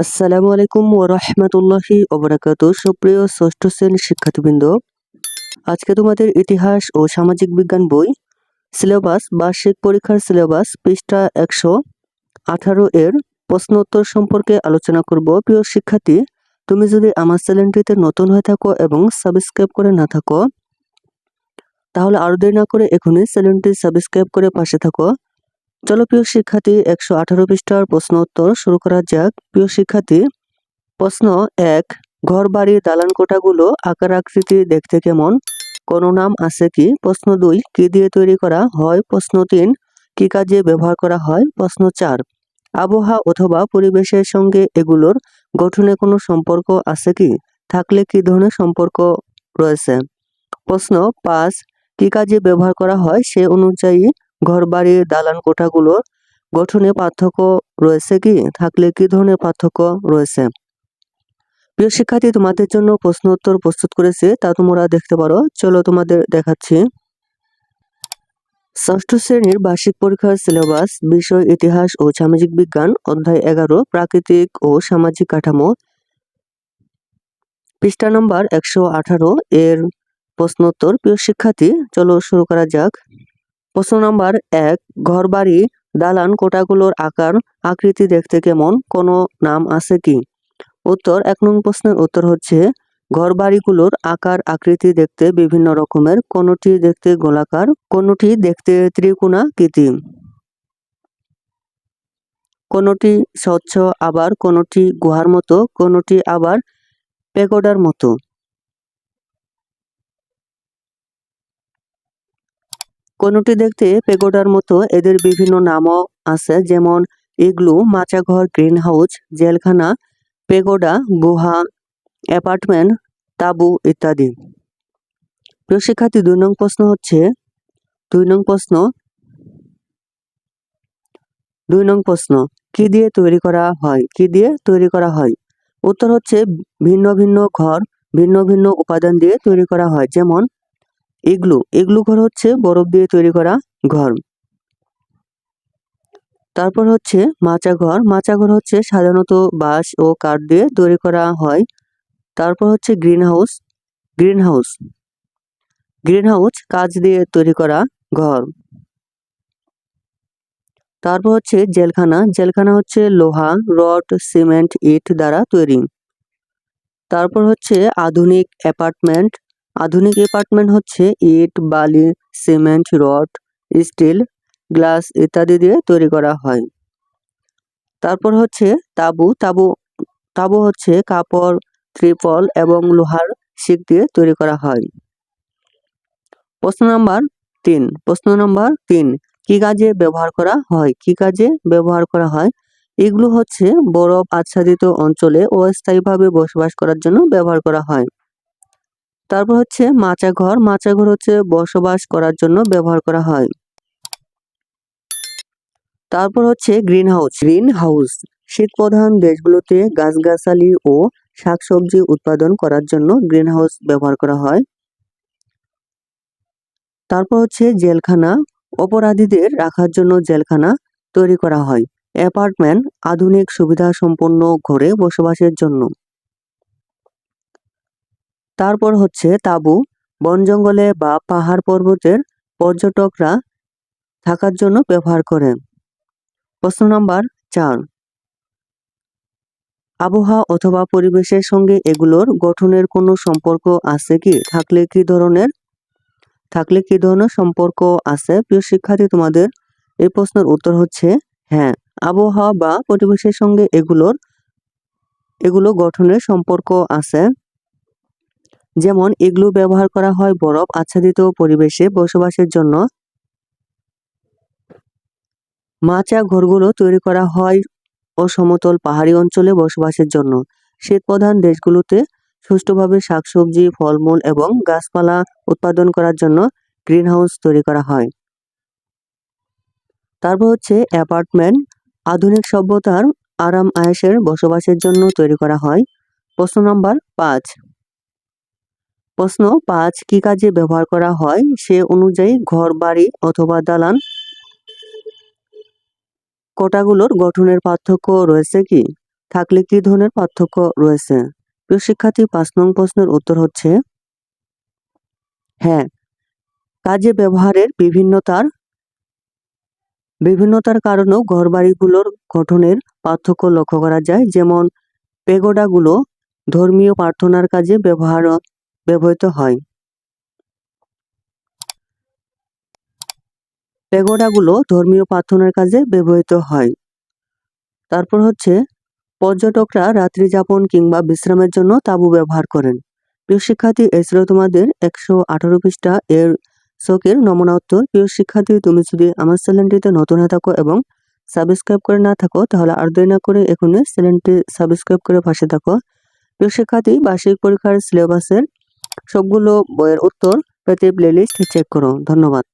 আসসালামু আলাইকুম ও রহমতুল্লাহি ওবরাকাতু সুপ্রিয় ষষ্ঠ শ্রেণির শিক্ষার্থীবৃন্দ, আজকে তোমাদের ইতিহাস ও সামাজিক বিজ্ঞান বই, সিলেবাস, বার্ষিক পরীক্ষার সিলেবাস পৃষ্ঠা একশো আঠারো এর প্রশ্নোত্তর সম্পর্কে আলোচনা করব। প্রিয় শিক্ষার্থী, তুমি যদি আমার চ্যানেলটিতে নতুন হয়ে থাকো এবং সাবস্ক্রাইব করে না থাকো, তাহলে আরও দেরি না করে এখনই চ্যানেলটি সাবস্ক্রাইব করে পাশে থাকো। চলো প্রিয় শিক্ষার্থী, একশো আঠারো পৃষ্ঠার প্রশ্ন উত্তর শুরু করা যাক। প্রিয় শিক্ষার্থী, প্রশ্ন এক, ঘর বাড়ি দালান কোঠাগুলো আকার আকৃতি দেখতে কেমন? কোনো নাম আছে কি? প্রশ্ন দুই, কি দিয়ে তৈরি করা হয়? প্রশ্ন তিন, কি কাজে ব্যবহার করা হয়? প্রশ্ন চার, আবহাওয়া অথবা পরিবেশের সঙ্গে এগুলোর গঠনে কোনো সম্পর্ক আছে কি? থাকলে কি ধরনের সম্পর্ক রয়েছে? প্রশ্ন পাঁচ, কি কাজে ব্যবহার করা হয়? সে অনুযায়ী ঘরবাড়ি, দালান কোঠাগুলোর গঠনে পার্থক্য রয়েছে কি? থাকলে কি ধরনের পার্থক্য রয়েছে? প্রিয় শিক্ষার্থী, তোমাদের জন্য প্রশ্ন উত্তর প্রস্তুত করেছে, তা তোমরা দেখতে পারো। চলো তোমাদের দেখাচ্ছি। ষষ্ঠ শ্রেণির বার্ষিক পরীক্ষার সিলেবাস, বিষয়, ইতিহাস ও সামাজিক বিজ্ঞান, অধ্যায় এগারো, প্রাকৃতিক ও সামাজিক কাঠামো। পৃষ্ঠা নম্বর একশো আঠারো, এর প্রশ্নোত্তর প্রিয় শিক্ষার্থী, চলো শুরু করা যাক। প্রশ্ন নাম্বার এক ঘর বাড়ি দালান কোটাগুলোর আকার, আকৃতি দেখতে কেমন, কোনো নাম আছে কি? উত্তর, এক নং প্রশ্নের উত্তর হচ্ছে ঘর বাড়িগুলোর আকার, আকৃতি দেখতে বিভিন্ন রকমের, কোনোটি দেখতে গোলাকার, কোনোটি দেখতে ত্রিকোণাকৃতি। কোনোটি স্বচ্ছ আবার, কোনোটি গুহার মতো, কোনোটি আবার পেগোডার মতো। কোনোটি দেখতে পেগোডার মতো এদের বিভিন্ন নামও আছে, যেমন ইগলু, মাচাঘর গ্রিন হাউস জেলখানা, পেগোডা, গুহা, অ্যাপার্টমেন্ট, তাবু ইত্যাদি। প্রিয় শিক্ষার্থী দুই নং প্রশ্ন হচ্ছে, দুই নং প্রশ্ন, দুই নং প্রশ্ন, কি দিয়ে তৈরি করা হয়? কি দিয়ে তৈরি করা হয়? উত্তর হচ্ছে ভিন্ন ভিন্ন ঘর, ভিন্ন ভিন্ন উপাদান দিয়ে তৈরি করা হয়, যেমন ইগলু ইগলু ঘর হচ্ছে বরফ দিয়ে তৈরি করা ঘর। তারপর হচ্ছে মাচা ঘর। মাচা ঘর হচ্ছে সাধারণত বাঁশ ও কাঠ দিয়ে তৈরি করা হয়। তারপর হচ্ছে green house. Green house. Green house কাজ দিয়ে তৈরি করা ঘর। তারপর হচ্ছে জেলখানা। জেলখানা হচ্ছে লোহা, রড, সিমেন্ট, ইট দ্বারা তৈরি। তারপর হচ্ছে আধুনিক অ্যাপার্টমেন্ট। আধুনিক এপার্টমেন্ট হচ্ছে ইট, বালি, সিমেন্ট, রড, স্টিল, গ্লাস ইত্যাদি দিয়ে তৈরি করা হয়। তারপর হচ্ছে তাবু। তাবু তাবু হচ্ছে কাপড়, ত্রিপল এবং লোহার শিক দিয়ে তৈরি করা হয়। প্রশ্ন নাম্বার তিন। প্রশ্ন নাম্বার তিন। কি কাজে ব্যবহার করা হয়? কি কাজে ব্যবহার করা হয়? এগুলো হচ্ছে বরফ আচ্ছাদিত অঞ্চলে অস্থায়ীভাবে বসবাস করার জন্য ব্যবহার করা হয়। তারপর হচ্ছে মাচা ঘর। মাচা ঘর হচ্ছে বসবাস করার জন্য ব্যবহার করা হয়। তারপর হচ্ছে গ্রিন হাউস। গ্রিন হাউস শীত প্রধান দেশগুলোতে গাছগাছালি ও শাকসবজি উৎপাদন করার জন্য গ্রিন হাউস ব্যবহার করা হয়। তারপর হচ্ছে জেলখানা। অপরাধীদের রাখার জন্য জেলখানা তৈরি করা হয়। অ্যাপার্টমেন্ট আধুনিক সুবিধা সম্পন্ন ঘরে বসবাসের জন্য। তারপর হচ্ছে তাঁবু, বন জঙ্গলে বা পাহাড় পর্বতের পর্যটকরা থাকার জন্য ব্যবহার করে প্রশ্ন নাম্বার চার। আবহাওয়া অথবা পরিবেশের সঙ্গে এগুলোর গঠনের কোনো সম্পর্ক আছে কি? থাকলে কি ধরনের? থাকলে কি ধরনের সম্পর্ক আছে? প্রিয় শিক্ষার্থী, তোমাদের এই প্রশ্নের উত্তর হচ্ছে হ্যাঁ। আবহাওয়া বা পরিবেশের সঙ্গে এগুলোর, এগুলো গঠনের সম্পর্ক আছে। যেমন এগুলো ব্যবহার করা হয় বরফ আচ্ছাদিত পরিবেশে বসবাসের জন্য। মাচা ঘরগুলো তৈরি করা হয় ও সমতল পাহাড়ি অঞ্চলে বসবাসের জন্য। শীত প্রধান দেশগুলোতে সুষ্ঠুভাবে শাকসবজি, ফলমূল এবং গাছপালা উৎপাদন করার জন্য গ্রিনহাউস তৈরি করা হয়। তারপর হচ্ছে অ্যাপার্টমেন্ট। আধুনিক সভ্যতার আরাম আয়েসের বসবাসের জন্য তৈরি করা হয়। প্রশ্ন নম্বর পাঁচ। প্রশ্ন পাঁচ, কি কাজে ব্যবহার করা হয়? সে অনুযায়ী ঘর, বাড়ি অথবা দালান কোটাগুলোর গঠনের পার্থক্য রয়েছে কি? থাকলে কি ধরনের পার্থক্য রয়েছে? প্রিয় শিক্ষার্থী, পাঁচ নং প্রশ্নের উত্তর হচ্ছে হ্যাঁ। কাজে ব্যবহারের বিভিন্নতার বিভিন্নতার কারণেও ঘরবাড়িগুলোর গঠনের পার্থক্য লক্ষ্য করা যায়। যেমন, পেগোডাগুলো ধর্মীয় প্রার্থনার কাজে ব্যবহার ব্যবহৃত হয়। পেগোডাগুলো ধর্মীয় প্রার্থনার কাজে ব্যবহৃত হয়। তারপর হচ্ছে, পর্যটকরা রাত্রি যাপন কিংবা বিশ্রামের জন্য তাঁবু ব্যবহার করেন। প্রিয় শিক্ষার্থী ছিল তোমাদের একশো আঠারো পৃষ্ঠা। এর শোকের নমুনা উত্তর। প্রিয় শিক্ষার্থী, তুমি যদি আমার চ্যানেলটিতে নতুন হয়ে থাকো এবং সাবস্ক্রাইব করে না থাকো, তাহলে আর দেরি না করে এখনই চ্যানেলটি সাবস্ক্রাইব করে পাশে থাকো। প্রিয় শিক্ষার্থী, বার্ষিক পরীক্ষার সিলেবাসের সবগুলো বইয়ের উত্তর পেতে প্লেলিস্ট চেক করো। ধন্যবাদ।